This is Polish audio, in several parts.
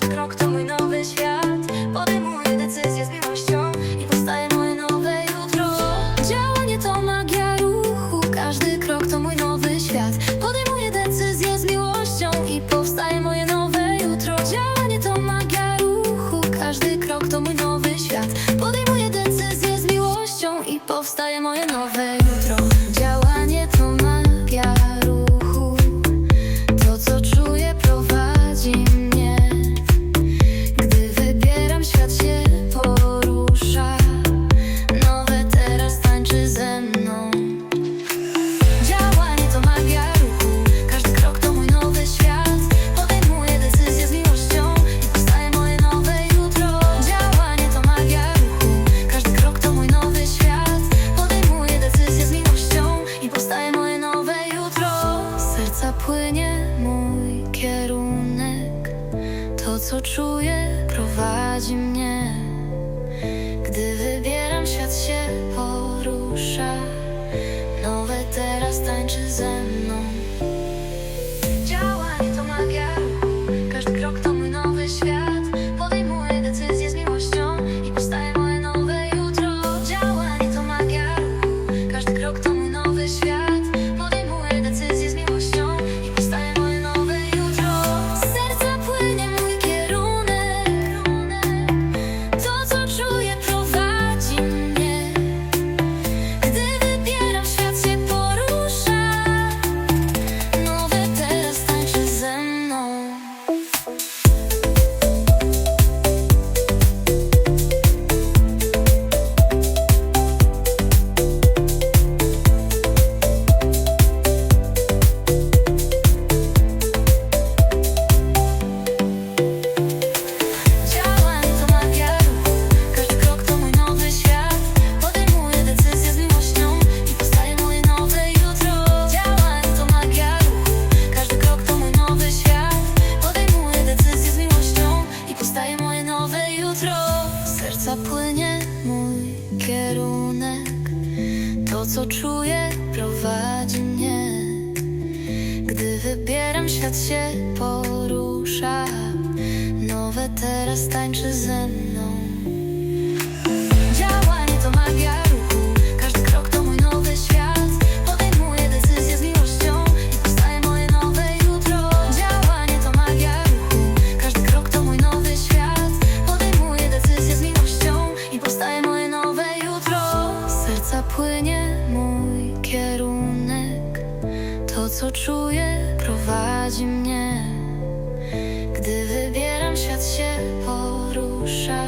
Każdy krok to mój nowy świat. Podejmuję decyzje z miłością I powstaje moje nowe jutro. Działanie to magia ruchu Każdy krok to mój nowy świat. Podejmuję decyzje z miłością I powstaje moje nowe jutro. Działanie to magia ruchu Każdy krok to mój nowy świat. Podejmuję decyzje z miłością I powstaje moje nowe jutro Co czuję, prowadzi mnie. Gdy wybieram świat się porusza. Nowe teraz tańczy ze mną. mój kierunek. To co czuję prowadzi mnie. Gdy wybieram świat się porusza. Nowe teraz tańczy ze mną. co czuję, prowadzi mnie. Gdy wybieram świat się porusza.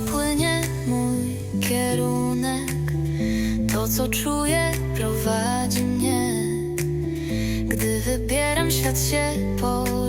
płynie mój kierunek. To co czuję prowadzi mnie. Gdy wybieram świat się po